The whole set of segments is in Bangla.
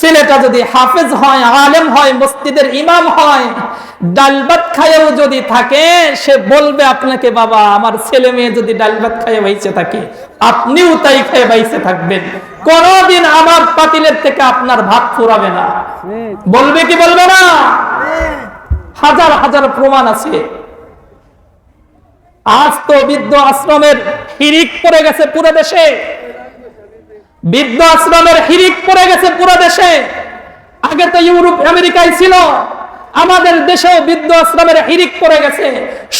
ছেলেটা যদি হাফেজ হয়, আলেম হয়, মসজিদের ইমাম হয়, ডাল ভাত খায়েও যদি থাকে, সে বলবে আপনাকে, বাবা, আমার ছেলে মেয়ে যদি ডাল ভাত খায়ে বাইসে থাকে। আপনিও তাই খেয়ে বাইসে থাকবেন। কোনদিন আমার পাতিলের থেকে আপনার ভাত ফুরাবে না। বলবে কি বলবে না? হাজার হাজার প্রমাণ আছে। আজ তো বৃদ্ধ আশ্রমের হিরিক পড়ে গেছে পুরো দেশে। বৃদ্ধ আশ্রমের হিরিক পড়ে গেছে পুরো দেশে। আগে তো ইউরোপ আমেরিকায় ছিল। আমাদের দেশেও বৃদ্ধ আশ্রমের হিরিক পড়ে গেছে।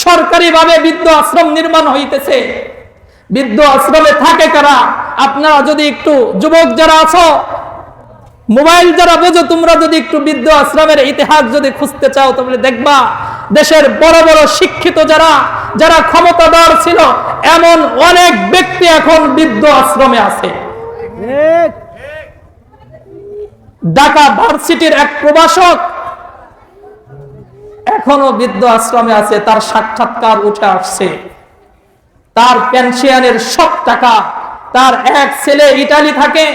সরকারি ভাবে বৃদ্ধ আশ্রম নির্মাণ হইতেছে। বৃদ্ধ আশ্রমে থাকে কারা? আপনারা যদি একটু যুবক যারা আছো, মোবাইল যারা বোঝো, তোমরা যদি একটু বৃদ্ধ আশ্রমের ইতিহাস যদি খুঁজতে চাও, তাহলে দেখবা, দেশের বড় বড় শিক্ষিত যারা যারা ক্ষমতাধর ছিল, এমন অনেক ব্যক্তি এখন বৃদ্ধ আশ্রমে আছে। ঢাকা ভার্সিটির এক প্রভাষক এখনও বৃদ্ধ আশ্রমে আছে, তার সাক্ষাৎকার উঠে আসছে। তার পেনশনের সব টাকা, তার এক ছেলে ইটালি থাকে।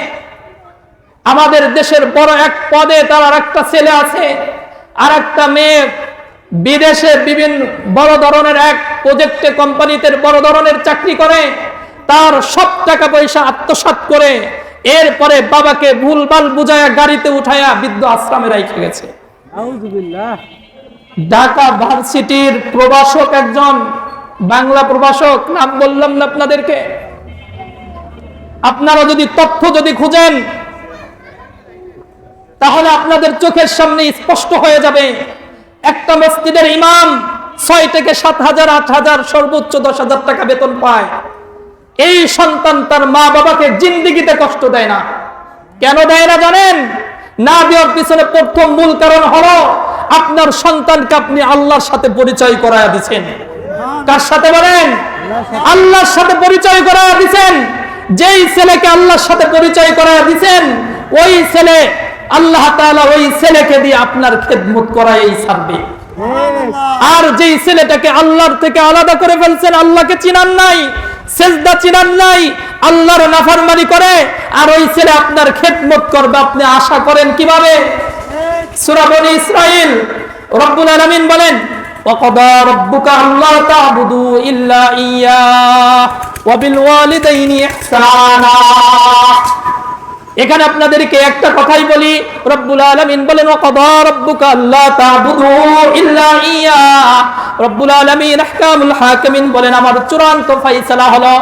আমাদের দেশের বড় এক পদে তার আর একটা ছেলে আছে আর একটা মেয়ে বিদেশে বিভিন্ন বড় ধরনের এক প্রজেক্টে কোম্পানিতে বড় ধরনের চাকরি করে। তার সব টাকা পয়সা আত্মসাৎ করে এরপরে বাবাকে ভুলভাল বুঝায়া গাড়িতে উঠায়া বৃদ্ধ আশ্রমে রেখে গেছে। ঢাকা ভার্সিটির প্রভাষক একজন বাংলা প্রভাষক নাম বললাম না আপনাদেরকে। আপনারা যদি তথ্য যদি খুঁজেন তাহলে আপনাদের চোখের সামনে স্পষ্ট হয়ে যাবে। একটা মসজিদের ইমাম ছয় থেকে সাত হাজার আট হাজার সর্বোচ্চ দশ হাজার টাকা বেতন পায়। এই সন্তান তার মা বাবাকে জিন্দিগিতে কষ্ট দেয় না। কেন দেয় না জানেন? না দেওয়ার পিছনে প্রথম মূল কারণ হলো আপনার সন্তানকে আপনি আল্লাহর সাথে পরিচয় করায়া দিচ্ছেন কার সাথে বলেন? আল্লাহর সাথে পরিচয় করায়া দিচ্ছেন যেই ছেলেকে আল্লাহর সাথে পরিচয় করায়া দিচ্ছেন ওই ছেলে আল্লাহ তাআলা ওই ছেলেকে দিয়ে আপনার খেদমত করাই ছাড়বে। আর যেই ছেলেটাকে আল্লাহর থেকে আলাদা করে ফেলছেন আল্লাহকে চিনান নাই সেজদা চিনান নাই আল্লাহর নাফরমানি করে আর ওই ছেলে আপনার খেদমত করবে আপনি আশা করেন কিভাবে সূরা বনি ইসরাইল রব্বুল আলামিন বলেন وقضى ربك ألا تعبدوا إلا إياه وبالوالدين إحسانا এখানে আপনাদেরকে একটা কথাই বলি, রব্বুল আলামিন বলেন, ওয়াকাদা রাব্বুকা ইয়া। রব্বুল আলামিন, আহকামুল হাকিমিন বলেন, আমার চূড়ান্ত ফয়সালা হলো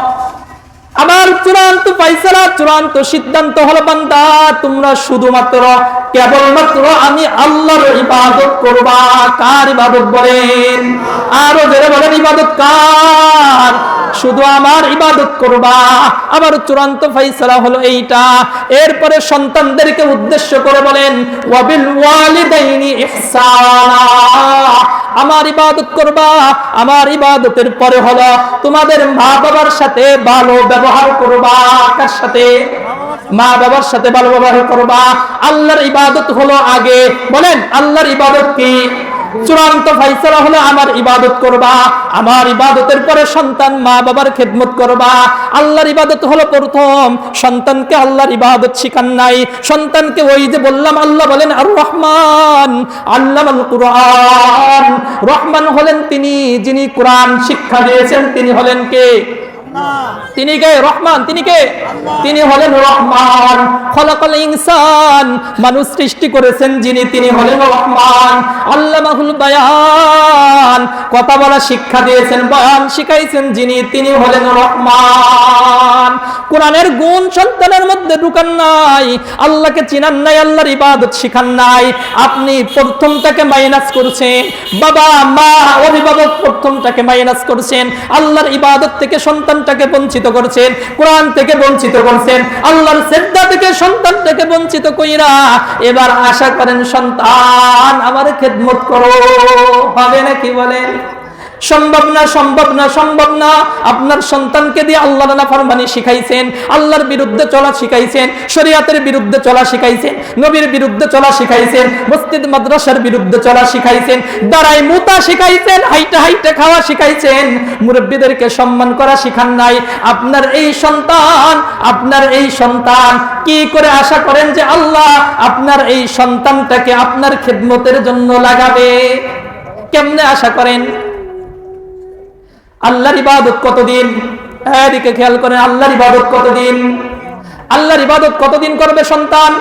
আমার চূড়ান্ত ফয়সালা, চূড়ান্ত সিদ্ধান্ত হলো বান্দা, তোমরা শুধুমাত্র কেবলমাত্র আমি আল্লাহর ইবাদত করবা, কার ইবাদত বলেন? আরও জোরে বলেন, ইবাদত কার? শুধু আমার ইবাদত করবা। আমার চূড়ান্ত ফয়সালা হলো এইটা। এরপরে সন্তানদেরকে উদ্দেশ্য করে বলেন ওয়াবিল ওয়ালিদাইনি ইহসানা। আমার ইবাদত করবা, আমার ইবাদতের পরে হলো তোমাদের মা বাবার সাথে ভালো ব্যবহার করবা, কার সাথে? মা বাবার সাথে ভালো ব্যবহার করবা। আল্লাহর ইবাদত হলো আগে, বলেন, আল্লাহর ইবাদত কি? চূড়ান্ত ফাইসলা হলো আমার ইবাদত করবা, আমার ইবাদতের পরে সন্তান মা বাবার খেদমত করবা। আল্লাহর ইবাদত হলো প্রথম, সন্তানকে আল্লাহর ইবাদত শিখান নাই। সন্তানকে ওই যে বললাম, আল্লাহ বলেন আর রহমান আল্লাহ কোরআন। রহমান হলেন তিনি, যিনি কোরআন শিক্ষা দিয়েছেন, তিনি হলেন কে? তিনি কে? রহমান। তিনি কে? তিনি হলেন রহমান। খলাকল ইনসান। মানুষ সৃষ্টি করেছেন যিনি, তিনি হলেন রহমান। আল্লামাহুল বায়ান। কথা বলা শিক্ষা দিয়েছেন, বয়ান শিখাইছেন যিনি, তিনি হলেন রহমান। কোরআনের গুণ সন্তানের মধ্যে ঢুকান নাই। আল্লাহকে চিনান নাই, আল্লাহর ইবাদত শিখান নাই। আপনি প্রথমটাকে মাইনাস করছেন। বাবা, মা, অভিভাবক প্রথমটাকে মাইনাস করছেন। আল্লাহর ইবাদত থেকে সন্তানটাকে বঞ্চিত করছেন, কোরআন থেকে বঞ্চিত করছেন, আল্লাহর শ্রদ্ধা থেকে সন্তানটাকে বঞ্চিত কইরা এবার আশা করেন সন্তান আমার খেদমত করো। হবে নাকি বলেন? সম্ভব না সম্ভব না সম্ভব না। আপনার সন্তানকে দিয়ে আল্লাহ না ফরমানি শিখাইছেন, আল্লাহর বিরুদ্ধে চলা শিখাইছেন, শরিয়াতের বিরুদ্ধে চলা শিখাইছেন, নবীর বিরুদ্ধে চলা শিখাইছেন, মসজিদ, মাদ্রাসার বিরুদ্ধে চলা শিখাইছেন দাঁড়াই মুতা শিখাইছেন, হাইটে হাইটে খাওয়া শিখাইছেন, মুরব্বীদেরকে সম্মান করা শিখান নাই। আপনার এই সন্তান, আপনার এই সন্তান কি করে আশা করেন যে আল্লাহ আপনার এই সন্তানটাকে আপনার খেদমতের জন্য লাগাবে? কেমনে আশা করেন? আল্লাহর ইবাদত কতদিন? এদিকে খেয়াল করেন, আল্লাহর ইবাদত কতদিন? আল্লাহর ইবাদত কতদিন করবে সন্তান?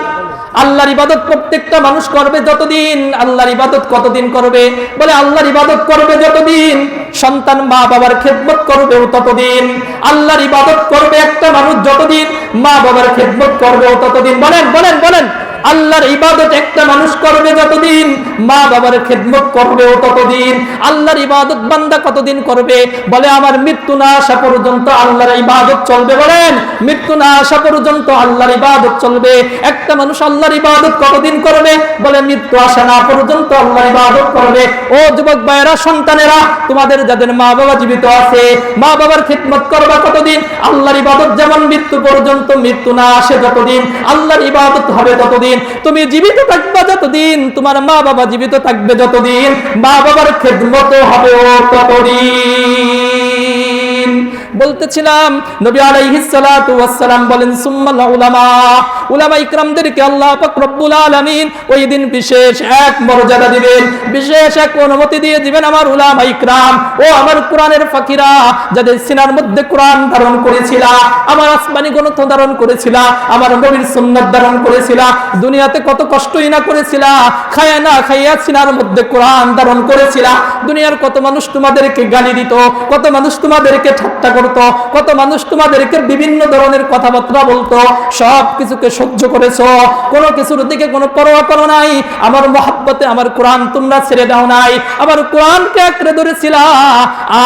আল্লাহর ইবাদত প্রত্যেকটা মানুষ করবে যতদিন? আল্লাহর ইবাদত কতদিন করবে? বলে আল্লাহর ইবাদত করবে যতদিন, সন্তান মা বাবার খেদমত করবে ততদিন। আল্লাহর ইবাদত করবে একটা মানুষ যতদিন মা বাবার খেদমত করবে ততদিন। বলেন বলেন বলেন। আল্লাহর ইবাদত একটা মানুষ করবে যতদিন, মা বাবার খেদমত করবে ও ততদিন, আল্লাহর ইবাদত বান্দা কতদিন করবে? বলে, আমার মৃত্যু না আসা পর্যন্ত আল্লাহর ইবাদত চলবে, বলেন। মৃত্যু না আসা পর্যন্ত আল্লাহর ইবাদত চলবে। একটা মানুষ আল্লাহর ইবাদত কতদিন করবে? বলে, মৃত্যু আসা না পর্যন্ত আল্লাহর ইবাদত করবে। ও যুবক ভাইয়েরা, সন্তানেরা, তোমাদের যাদের মা বাবা জীবিত আছে, মা বাবার খেদমত করবা কতদিন? আল্লাহর ইবাদত যেমন মৃত্যু পর্যন্ত মৃত্যু না আসে যতদিন, আল্লাহর ইবাদত হবে ততদিন। তুমি জীবিত থাকবে যতদিন, তোমার মা বাবা জীবিত থাকবে যতদিন। মা বাবার খেদমত হবে ততদিন। বলতেছিলাম, নবী আলাইহিস সালাতু ওয়াস সালাম বলেন সুম্মাল উলামা। উলামা ইকরামদেরকে আল্লাহ পাক রব্বুল আলামিন ওই দিন বিশেষ এক মর্যাদা দিবেন, বিশেষ এক অনুমতি দিয়ে দিবেন আমার উলামা ইকরাম। ও আমার কোরআনের ফাকিরা, যাদের সিনার মধ্যে কোরআন ধারণ করেছিলা, আমার আসমানি গ্রন্থ ধারণ করেছিলা, আমার নবীর সুন্নাত ধারণ করেছিলা, দুনিয়াতে কত কষ্টই না করেছিলা, খায়া না খাইয়া সিনার মধ্যে কোরআন ধারণ করেছিলা দুনিয়ার কত মানুষ তোমাদেরকে গালি দিত, কত মানুষ তোমাদেরকে ঠাট্টা করত, কত মানুষ তোমাদেরকে বিভিন্ন ধরনের কথাবার্তা বলতো, সব কিছুকে সহ্য করেছ। কোনো কিছুর দিকে কোনো পরোয়া করো নাই। আমার মহাব্বতে আমার কোরআন তোমরা ছেড়ে দাও নাই। আমার কোরআনকে আঁকড়ে ধরেছিলা।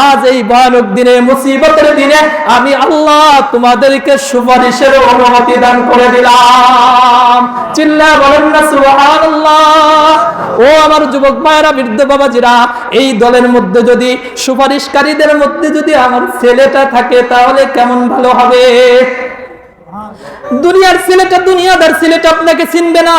আজ এই ভয়ানক দিনে, মুসিবতের দিনে আমি আল্লাহ তোমাদেরকে সুপারিশের অনুমতি দান করে দিলাম। চিল্লা বলেন না, সুবহানাল্লাহ। ও আমার যুবক ভাইয়েরা, বৃদ্ধ বাবাজিরা এই দলের মধ্যে যদি সুপারিশকারীদের মধ্যে যদি আমার ছেলেটা থাকে তাহলে কেমন ভালো হবে? দুনিয়ার ছেলেটা দুনিয়াদার ছেলেটা আপনাকে চিনবে না।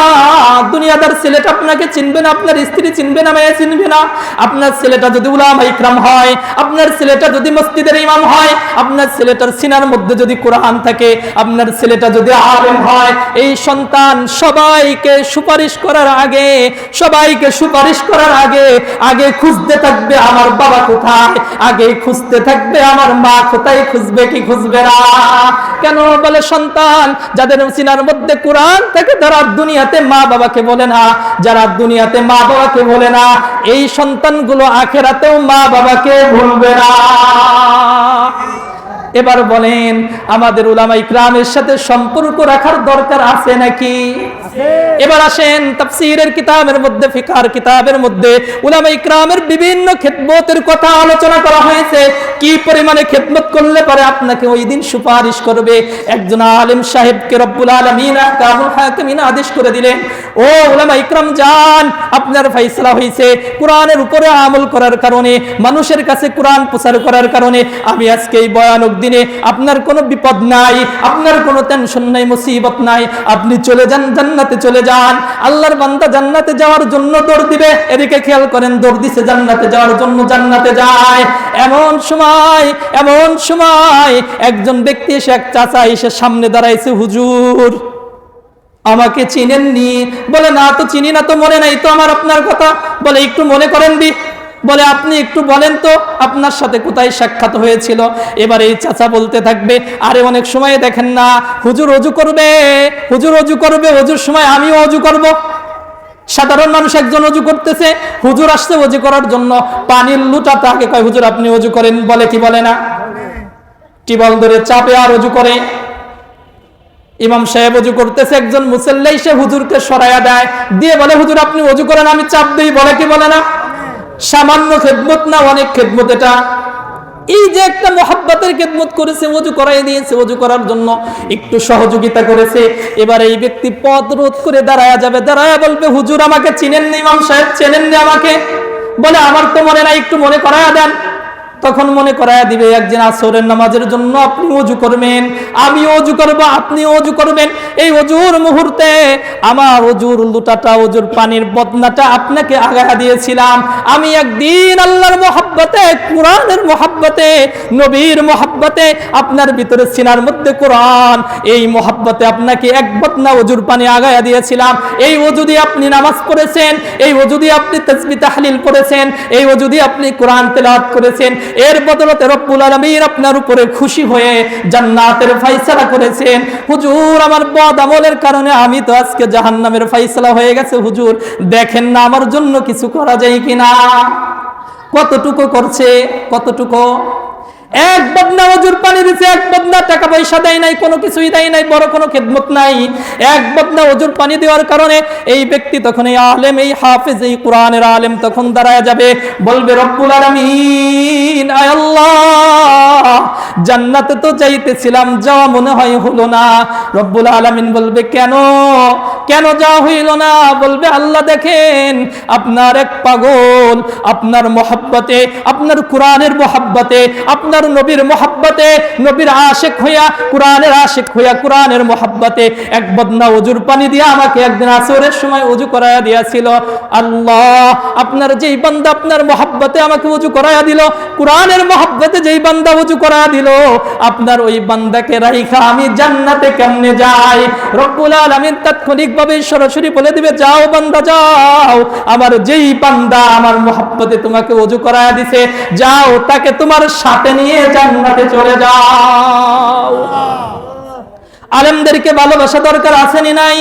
দুনিয়াদার ছেলেটা আপনাকে চিনবে না, আপনার স্ত্রী চিনবে না, মেয়ে চিনবে না। আপনার ছেলেটা যদি উলামা ইকরাম হয়, আপনার ছেলেটা যদি মসজিদের ইমাম হয়, আপনার ছেলেটার সিনার মধ্যে যদি কোরআন থাকে, আপনার ছেলেটা যদি আলেম হয়, এই সন্তান সবাইকে সুপারিশ করার আগে, সবাইকে সুপারিশ করার আগে আগে খুঁজতে থাকবে আমার বাবা কোথায়, আগে খুঁজতে থাকবে আমার মা কোথায়, খুঁজবে কি খুঁজবে না। কেন বলে সন্তান যাদের সিনার মধ্যে কোরআন থেকে, তারা দুনিয়াতে মা বাবাকে বলে না। যারা দুনিয়াতে মা বাবাকে বলে না, এই সন্তানগুলো আখেরাতেও মা বাবাকে ভুলবে না। এবার বলেন আমাদের উলামা ইকরামের সাথে সম্পর্ক রাখার দরকার আছে নাকি? এবার আসেন তাফসীরের কিতাবের মধ্যে ফিকার কিতাবের মধ্যে উলামা ইকরামের বিভিন্ন খেদমতের কথা আলোচনা করা হয়েছে। কি পরিমাণে খেদমত করলে পারে আপনাকে ওই দিন সুপারিশ করবে? একজন আলেম সাহেবকে রব্বুল আলামিন হাকিমিন আদেশ করে দিলেন ও উলামা ইকরাম জান আপনার ফয়সালা হয়েছে কোরআনের উপরে আমল করার কারণে মানুষের কাছে কোরআন প্রচার করার কারণে আমি আজকে এই ভয়ানক দিনে আপনার কোনো বিপদ নাই, আপনার কোনো টেনশন নাই, মুসিবত নাই। আপনি চলে যান, জান্নাতে চলে যান। আল্লাহর বান্দা জান্নাতে যাওয়ার জন্য দৌড় দিবে। এদিকে খেয়াল করেন, দৌড় দিছে জান্নাতে যাওয়ার জন্য জান্নাতে যায়। এমন সময় এমন সময় একজন ব্যক্তি এসে এক চাচা এসে সামনে দাঁড়াইছে, হুজুর, আমাকে চিনেননি? বলে, না তো চিনি না, তো মনে নাই তো আমার আপনার কথা। বলে, একটু মনে করেন দি। বলে, আপনি একটু বলেন তো, আপনার সাথে কোথায় সাক্ষাৎ হয়েছিল? এবার এই চাচা বলতে থাকবে, আরে, অনেক সময় দেখেন না, হুজুর অজু করবে, হুজুর অজু করবে, অজুর সময় আমিও অজু করব। সাধারণ মানুষ একজন অজু করতেছে, হুজুর আসছে অজু করার জন্য। পানির লুটা তাকে কয়, হুজুর, আপনি অজু করেন। বলে কি বলে না? টিবল ধরে চাপে আর অজু করে। ইমাম সাহেব অজু করতেছে, একজন মুসল্লাই সে হুজুরকে সরাইয়া দেয়। দিয়ে বলে, হুজুর, আপনি অজু করেন, আমি চাপ দিই। বলে কি বলে না? সামান্য খেদমত না, অনেক খেদমত এটা। এই যে একটা মহাব্বাতের খেদমত করেছে, অজু করাই দিয়েছে, অজু করার জন্য একটু সহযোগিতা করেছে। এবার এই ব্যক্তি পদ রোধ করে দাঁড়ায়া যাবে, দাঁড়ায়া বলবে, হুজুর আমাকে চিনেননি, ইমাম সাহেব চেনেননি আমাকে। বলে, আমার তো মনে নাই, একটু মনে করায়া দেন। তখন মনে করায় দিবে একদিন আসরের নামাজের জন্য আপনি অজু করবেন, আমি অজু করব, আপনি অজু করবেন। এই অজুর মুহূর্তে আমার অজুর লুটাটা, অজুর পানির বদনাটা আপনাকে আগায়া দিয়েছিলাম। আমি একদিন আল্লাহর মোহাব্বতে, কোরআনের মোহাব্বতে, নবীর মোহাব্বতে আপনার ভিতরে সিনার মধ্যে কোরআন, এই মোহাব্বতে আপনাকে এক বদনা অজুর পানি আগায়া দিয়েছিলাম। এই অজু দিয়ে আপনি নামাজ পড়েছেন, এই অজু দিয়ে আপনি তসবি তাহলিল করেছেন, এই অজু দিয়ে আপনি কোরআন তেলাওয়াত করেছেন। এর বদলতে রব্বুল আলামিন আপনার উপরে খুশি হয়ে জান্নাতের ফাইসলা করেছেন। হুজুর, আমার বদ আমলের কারণে আমি তো আজকে জাহান্নামের ফাইসলা হয়ে গেছে। হুজুর, দেখেন না আমার জন্য কিছু করা যায় কিনা? কতটুকু করছে, কতটুকু এক বদনা অজুর পানি দিছে, এক বদনা টাকা পয়সা দেয় নাই, কোনো কিছুই দেয় নাই, বড় কোনো খেদমত নাই। এক বদনা অজুর পানি দেওয়ার কারণে এই ব্যক্তি তখন এই আলেম, এই হাফেজ, এই কোরআনের আলেম তখন দাঁড়ায় যাবে। বলবে, রব্বুল আলামিন, আয় আল্লাহ, জান্নাতে তো যাইতেছিলাম, যাওয়া মনে হয় হলো না। রব্বুল আলামিন বলবে, কেন? কেন যাওয়া হইল না? বলবে, আল্লাহ দেখেন, আপনার এক পাগল, আপনার মহাব্বতে, আপনার কোরআনের মহাব্বতে, আপনার নবীর মহাব্বতে, নবীর আশেক হইয়া, কোরআনের আশেক হইয়া, কোরআনের মহাব্বতে এক বদনা অজুর পানি দিয়ে আমাকে একদিন আসরের সময় উজু করাইয়া দিয়াছিল। আল্লাহ, আপনার যেই বান্দা আপনার মহাব্বতে আমাকে উজু করাইয়া দিল, কোরআনের মহাব্বতে যেই বান্দা উজু করাইয়া দিল, আপনার ওই বান্দাকে রাইখা আমি জান্নাতে কেমনে যাই? রব্বুল আলামিন তাৎক্ষণিকভাবে সরাসরি বলে দিবে যাও বান্দা যাও। আমার যেই বান্দা আমার মহাব্বতে তোমাকে অজু করায় দিছে যাও তাকে তোমার সাথে নিয়ে জান্নাতে চলে যাও। আলেমদেরকে ভালোবাসা দরকার আসেনি নাই?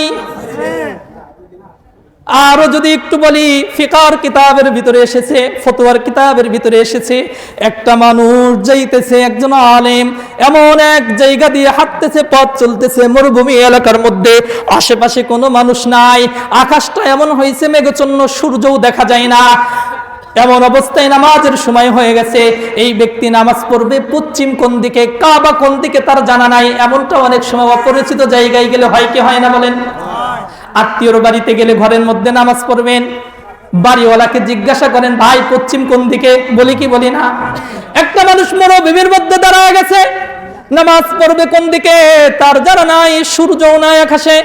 আরও যদি একটু বলি, ফিকার কিতাবের ভিতরে এসেছে, ফতোয়ার কিতাবের ভিতরে এসেছে, একটা মানুষ যাইতেছে, একজন আলেম, এমন এক জায়গা দিয়ে হাঁটতেছে, পথ চলতেছে, মরুভূমি এলাকার মধ্যে, আশেপাশে কোনো মানুষ নাই, আকাশটা এমন হয়েছে মেঘচন্ন সূর্যও দেখা যায় না। এমন অবস্থায় নামাজের সময় হয়ে গেছে, এই ব্যক্তি নামাজ পড়বে পশ্চিম কোন দিকে, কাবা কোন দিকে তার জানা নাই, এমনটা অনেক সময় অপরিচিত জায়গায় গেলে হয় কি হয় না বলেন? আত্মীয়র বাড়িতে গেলে ঘরের মধ্যে নামাজ পড়বেন। বাড়িওয়ালাকে জিজ্ঞাসা করেন, ভাই, পশ্চিম কোন দিকে? বলি কি বলি না। একটা মানুষ মরো বিবির মধ্যে দাঁড়ায় গেছে। নামাজ পড়বে কোন দিকে? তার জানা নাই সূর্য নাই আকাশে।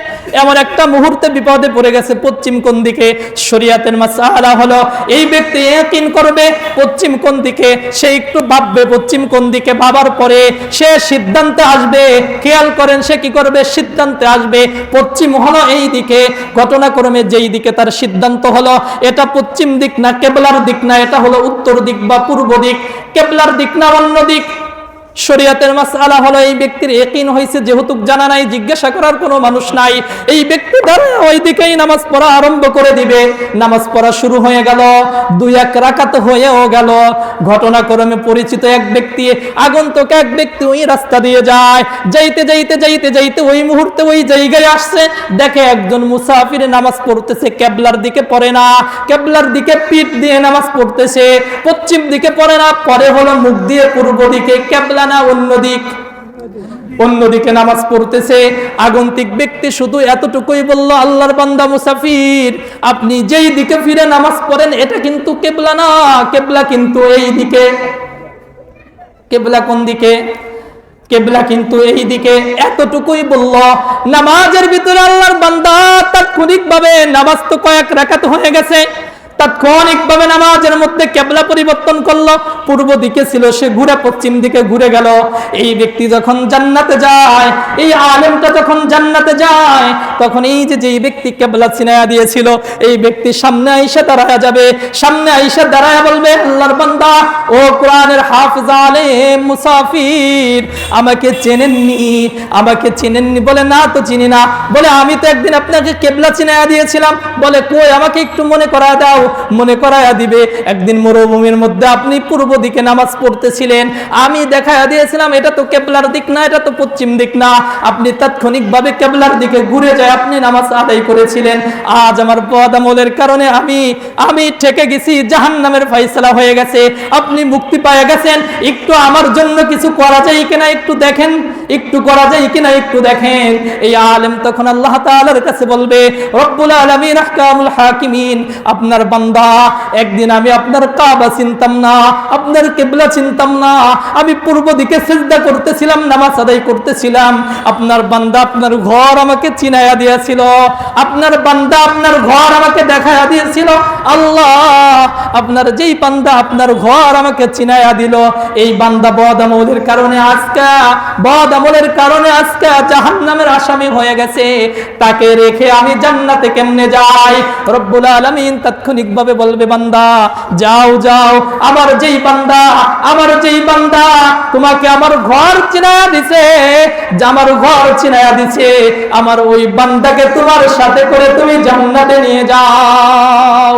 এমন একটা মুহূর্তে বিপদে পড়ে গেছে পশ্চিম কোন দিকে? শরিয়াতের মাসালা হলো, এই ব্যক্তি ইয়াকিন করবে পশ্চিম কোন দিকে? সে একটু ভাববে পশ্চিম কোন দিকে ভাবার পরে সে সিদ্ধান্তে আসবে। খেয়াল করেন সে কি করবে? সিদ্ধান্তে আসবে। পশ্চিম হলো এই দিকে, ঘটনাক্রমে যেই দিকে তার সিদ্ধান্ত হলো, এটা পশ্চিম দিক না কেবলার দিক না, এটা হলো উত্তর দিক বা পূর্ব দিক। কেবলার দিক না অন্য দিক। শরিয়াতের মাসালা হলো এই ব্যক্তির একিন হয়েছে যেহেতু জানা নাই, জিজ্ঞাসা করার কোনো মানুষ নাই। এই ব্যক্তি দ্বারা ওই দিকেই নামাজ পড়া আরম্ভ করে দিবে। নামাজ পড়া শুরু হয়ে গেল, দুই এক রাকাত হয়েও গেল। ঘটনাক্রমে পরিচিত এক ব্যক্তি, আগন্তক এক ব্যক্তি ওই রাস্তা দিয়ে যায়। যাইতে যাইতে যাইতে যাইতে ওই মুহূর্তে ওই জায়গায় আসছে। দেখে একজন মুসাফির নামাজ পড়তেছে, কেবলার দিকে পড়ে না। কেবলার দিকে পিঠ দিয়ে নামাজ পড়তেছে, পশ্চিম দিকে পড়ে না, পরে হলো মুখ দিয়ে পূর্ব দিকে কেবলা না অন্য দিক। অন্যদিকে নামাজ পড়তেছে, আগন্তিক ব্যক্তি শুধু এতটুকুই বলল, আল্লাহর বান্দা মুসাফির, আপনি যেই দিকে ফিরে নামাজ পড়েন, এটা কিন্তু কেবলা না, কেবলা কিন্তু এই দিকে। কেবলা কোন দিকে? কেবলা কিন্তু এই দিকে। এতটুকুই বলল, নামাজের ভিতরে আল্লাহর বান্দা তাৎক্ষণিক ভাবে নামাজ তো কয়েক রাকাত হয়ে গেছে তাৎক্ষণিকভাবে নামাজের মধ্যে কেবলা পরিবর্তন করল। পূর্ব দিকে ছিল সে ঘুরে, পশ্চিম দিকে ঘুরে গেল। এই ব্যক্তি যখন জান্নাতে যায়, এই আলেমটা যখন জান্নাতে যায়, তখন এই যে যেই ব্যক্তি কেবলা চিনায়া দিয়েছিল, এই ব্যক্তি সামনে আইসা দাঁড়ায় যাবে। সামনে আইসা দাঁড়ায় বলবে, আল্লাহর বান্দা, ও কোরআনের হাফিজ, আলেম, মুসাফির, আমাকে চেনেননি আমাকে চেনেননি। বলে, না তো চিনি না। বলে, আমি তো একদিন আপনাকে কেবলা চিনায়া দিয়েছিলাম। বলে, কই, আমাকে একটু মনে করা দাও। মনে করায়া দিবে। একদিন মরুভূমির মধ্যে আপনি পূর্ব দিকে নামাজ পড়তেছিলেন। আমি দেখায়া দিয়েছিলাম, এটা তো কেবলার দিক না, এটা তো পশ্চিম দিক না। আপনি তাৎক্ষণিকভাবে কেবলার দিকে ঘুরে যায় আপনি নামাজ আদায় করেছিলেন। আজ আমার পদ আমলের কারণে আমি আমি ঠেকে গেছি জাহান নামের ফাইসলা হয়ে গেছে। আপনি মুক্তি পায়ে গেছেন। একটু আমার জন্য কিছু করা যায় কিনা একটু দেখেন। একটু করা যায় কিনা একটু দেখেন। এই আলেম তখন আল্লাহ তাআলার কাছে বলবে, রব্বুল আলামিন, আহকামুল হাকিমিন। আপনার বান্দা, একদিন আমি আপনার কাবা চিনতাম না, আপনার কেবলা চিনতাম না। আমি পূর্ব দিকে সিজদা করতেছিলাম, নামাজ আদায় করতেছিলাম। আপনার বান্দা আপনার ঘর আমাকে চিনাইয়া দিয়েছিল। আপনার বান্দা আপনার ঘর আমাকে দেখাইয়া দিয়েছিল। আল্লাহ, আপনার যেই বান্দা আপনার ঘর আমাকে চিনাইয়া দিল। এই বান্দা বদ আমলের কারণে আজকে, বদ আমলের কারণে আজকে জাহান্নামের আসামি হয়ে গেছে। তাকে রেখে আমি জান্নাতে কেমনে যাই? রব্বুল আলামিন তাৎক্ষণিকভাবে বলবে, বান্দা, যাও যাও, আমার যেই বান্দা, আমার যেই বান্দা, তোমাকে আমার ঘর চিনায়া দিছে আমার ঘর চিনায়া দিছে, আমার ওই বান্দাকে তোমার সাথে করে তুমি জান্নাতে নিয়ে যাও।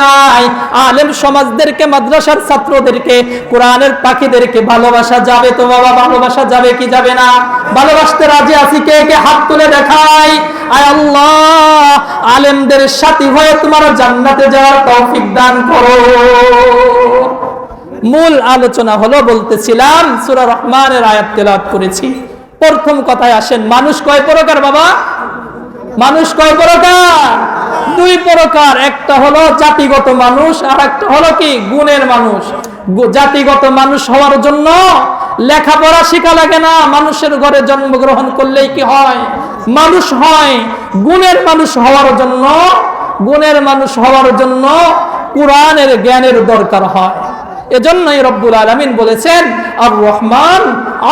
নাই। আলেম সমাজদেরকে, মাদ্রাসার ছাত্রদেরকে, কোরআনের পাখিদেরকে ভালোবাসা যাবে তো বাবা, ভালোবাসা যাবে কি যাবে না? ভালোবাসতে রাজি আছি কে কে হাত তুলে দেখাই? আয় আল্লাহ, আলেমদের সাথী হয়ে তোমার জান্নাতে যাওয়ার তৌফিক দান করো। মূল আলোচনা হলো, বলতেছিলাম, সূরা রহমানের আয়াত তেলাওয়াত করেছি। প্রথম কথায় আসেন, মানুষ কয় প্রকার বাবা? মানুষ কয় প্রকার? দুই প্রকার, একটা হলো জাতিগত মানুষ আর একটা হলো কি? গুণের মানুষ। জাতিগত মানুষ হওয়ার জন্য লেখাপড়া শেখা লাগে না, মানুষের ঘরে জন্মগ্রহণ করলেই কি হয়? মানুষ হয়। গুণের মানুষ হওয়ার জন্য, গুণের মানুষ হওয়ার জন্য কোরআনের জ্ঞানের দরকার হয়। এজন্যই রব্বুল আলামিন বলেছেন আর রহমান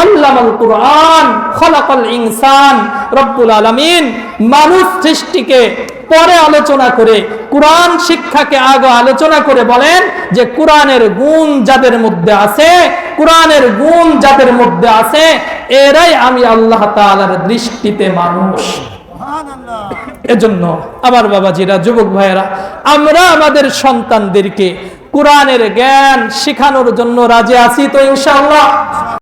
আল্লামাল কুরআন, খলাকাল ইনসান। রব্বুল আলামিন মানুষ সৃষ্টিকে পরে আলোচনা করে কোরআন শিক্ষাকে আগে আলোচনা করে বলেন যে কোরআনের গুণ যাদের মধ্যে আছে কোরআনের গুণ যাদের মধ্যে আছে এরাই আমি আল্লাহ তাআলার দৃষ্টিতে মানুষ। এজন্য আমার বাবাজিরা যুবক ভাইয়েরা আমরা আমাদের সন্তানদেরকে কোরআনের জ্ঞান শেখানোর জন্য রাজি আছি তো ইনশাআল্লাহ?